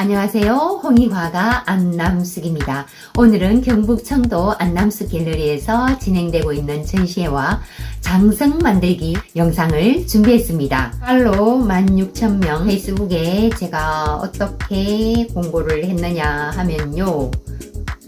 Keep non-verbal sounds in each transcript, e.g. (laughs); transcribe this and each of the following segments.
안녕하세요. 홍익화가 안남숙입니다. 오늘은 경북 청도 안남숙 갤러리에서 진행되고 있는 전시회와 장성 만들기 영상을 준비했습니다. 팔로 16,000명 페이스북에 제가 어떻게 공고를 했느냐 하면요.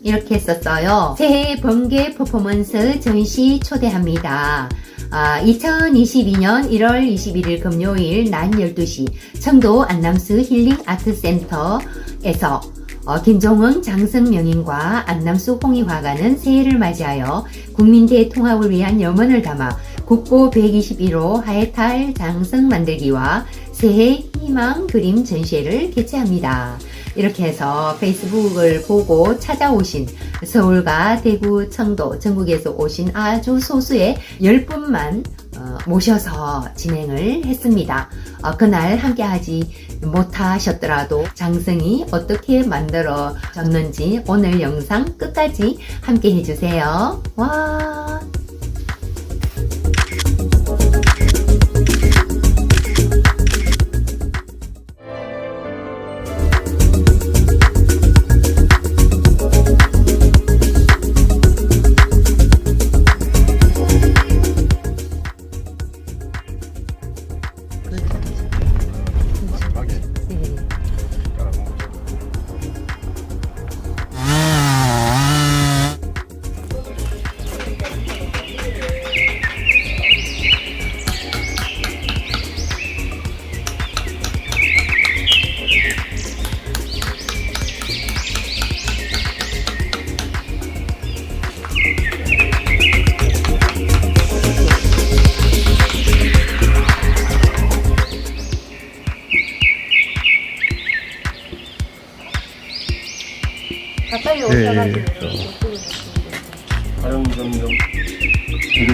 이렇게 썼어요. 새해 번개 퍼포먼스 전시 초대합니다. 아, 2022년 1월 21일 금요일 낮 12시 청도 안남수 힐링 아트센터에서 어, 김종흥 장성명인과 안남수 홍익화가는 새해를 맞이하여 국민대 통합을 위한 염원을 담아 국보 121호 하회탈 장성 만들기와 새해 희망 그림 전시회를 개최합니다. 이렇게 해서 페이스북을 보고 찾아오신 서울과 대구, 청도, 전국에서 오신 아주 소수의 10분만 어, 모셔서 진행을 했습니다. 어, 그날 함께 하지 못하셨더라도 장성이 어떻게 만들어졌는지 오늘 영상 끝까지 함께 해주세요. 와.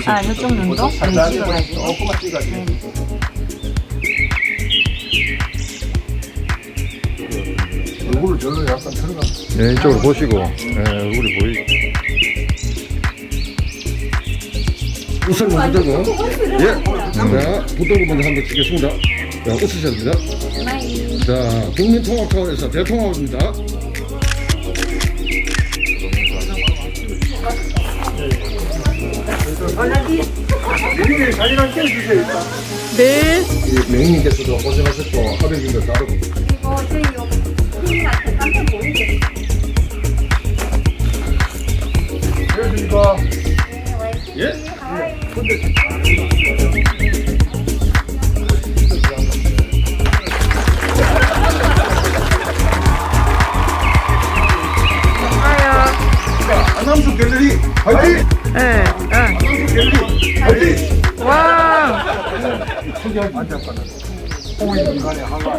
아, 이쪽 눈도? 네. 조금만 얼굴을 절로 약간 들어가 네, 이쪽으로 보시고, 네, 얼굴이 보이. 웃을 먼저 고 예. 자, 부동부 먼저 한번 치겠습니다. 자, 웃으셔야 됩니다. 자, 국민통합 차원에서 대통합입니다. 네. 이 명님께서도 고생하셨고, 하백님도 따르고. 안남수 갤러리 화이팅! 네. 안남수 갤러리 화이팅! 와. 소개하기 앉았거든. 홍의 인간의 하가.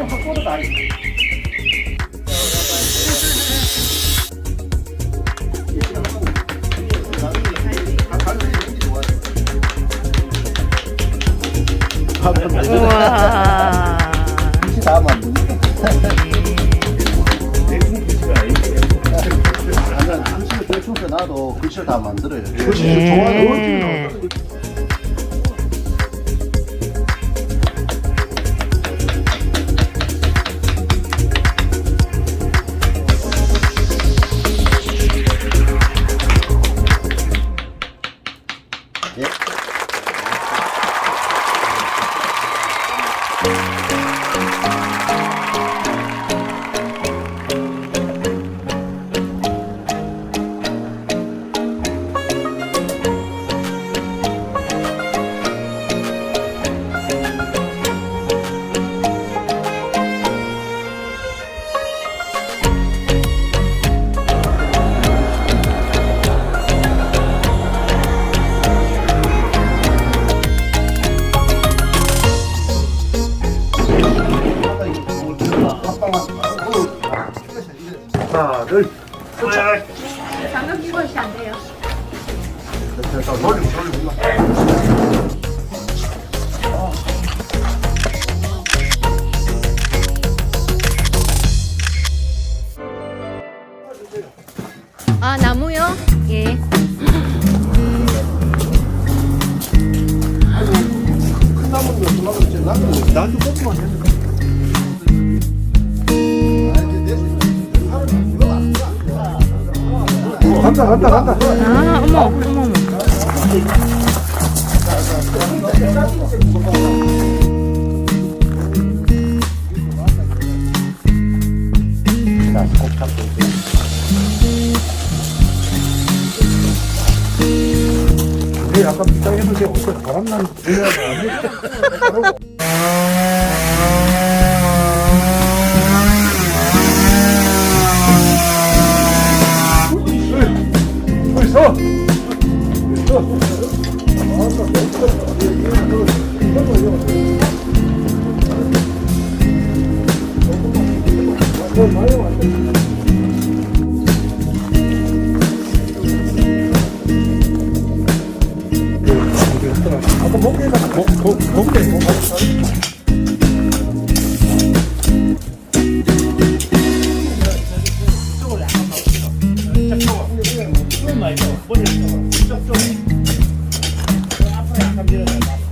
우와. 다만 (laughs) 대충 써놔도 글씨를 다 만들어요. 글씨를 좋아하 아 나무요? 예. 나도 뽑기만 해도 간다 간다 간다 아 어머. 약간 비싸게도 어떻게 바람난 있어. 목에다가 목, 목, 목에 목. 아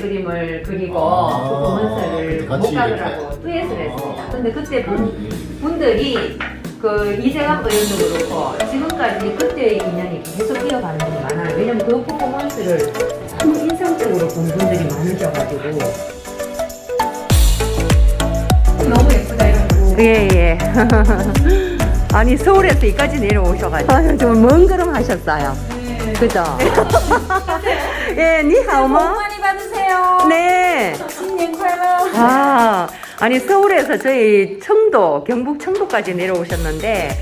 그림을 그리고 아, 퍼포먼스를 같이 목각을 이렇게. 하고 듀엣을 했습니다. 근데 그때 분, 분들이 그 이재감 의원도 그렇고 지금까지 그때의 인연이 계속 이어가는 분이 많아요. 왜냐면 그 퍼포먼스를 참 인상적으로 본 분들이 많으셔가지고 너무 예쁘다 이러고 예, 예. (laughs) 아니, 서울에서 여기까지 내려오셔가지고. 아유, 좀 먼 걸음 하셨어요. 그죠? (laughs) 예, 니하오마. (laughs) 많이 받으세요. 네. 신년快乐. 아, 아니, 서울에서 저희 청도, 경북 청도까지 내려오셨는데,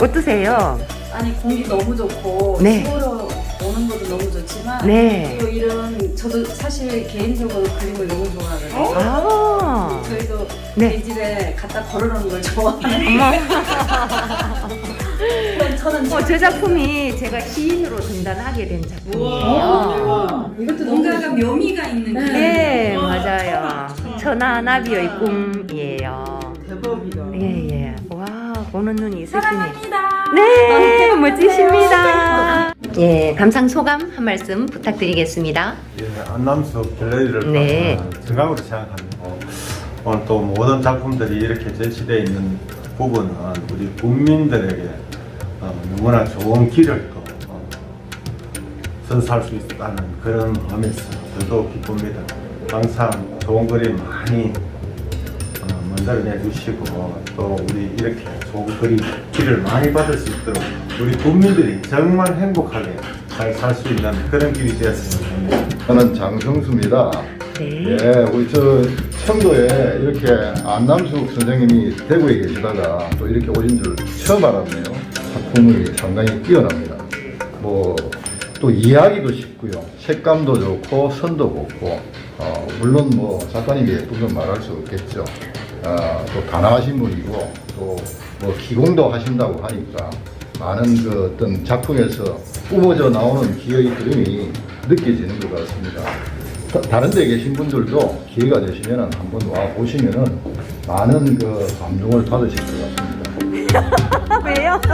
어떠세요? 아니 공기 너무 좋고 네. 시골로 오는 것도 너무 좋지만 네. 또 이런 저도 사실 개인적으로 그림을 너무 좋아하거든요. 아, 저희도 네. 내 집에 갖다 걸어놓는 걸 좋아해요. (laughs) 어, 저 작품이 제가 시인으로 등단하게 된 작품이에요. 이것도 뭔가가 묘미가 있는 그런 네, 맞아요. 천하 나비의 꿈이에요. 대박이다. 예, 예. 와, 보는 눈이 있으시네. 사랑합니다. 네, 멋지십니다. 예, 감상 소감 한 말씀 부탁드리겠습니다. 예, 안남수 갤러리를 네. 어, 정강으로 생각합니다. 오늘 또 모든 작품들이 이렇게 제시되어 있는 부분은 우리 국민들에게 어, 너무나 좋은 길을 또 어, 선사할 수 있다는 그런 마음에서 더더욱 기쁩니다. 항상 좋은 그림 많이 어, 만들어내 주시고 또 우리 이렇게 좋은 그림 길을 많이 받을 수 있도록 우리 국민들이 정말 행복하게 잘 살 수 있는 그런 길이 되었으면 합니다. 저는 장성수입니다. 네. 예, 우리 저 청도에 이렇게 안남숙 선생님이 대구에 계시다가 또 이렇게 오신 줄 처음 알았네요. 작품이 상당히 뛰어납니다. 뭐 또 이야기도 쉽고요. 색감도 좋고 선도 곱고 어, 물론 뭐 작가님이 예쁜 건 말할 수 없겠죠. 어, 또 단아하신 분이고 또 뭐 기공도 하신다고 하니까 많은 그 어떤 작품에서 뿜어져 나오는 기의 그림이 느껴지는 것 같습니다. 다- 다른 데 계신 분들도 기회가 되시면 한번 와 보시면은 많은 그 감동을 받으실 것 같습니다. (laughs) 왜요? (laughs)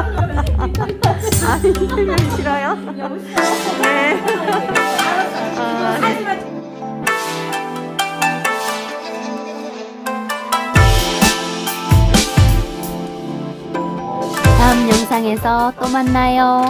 아니, 설명이 싫어요? 네. 아, 네. 다음 영상에서 또 만나요.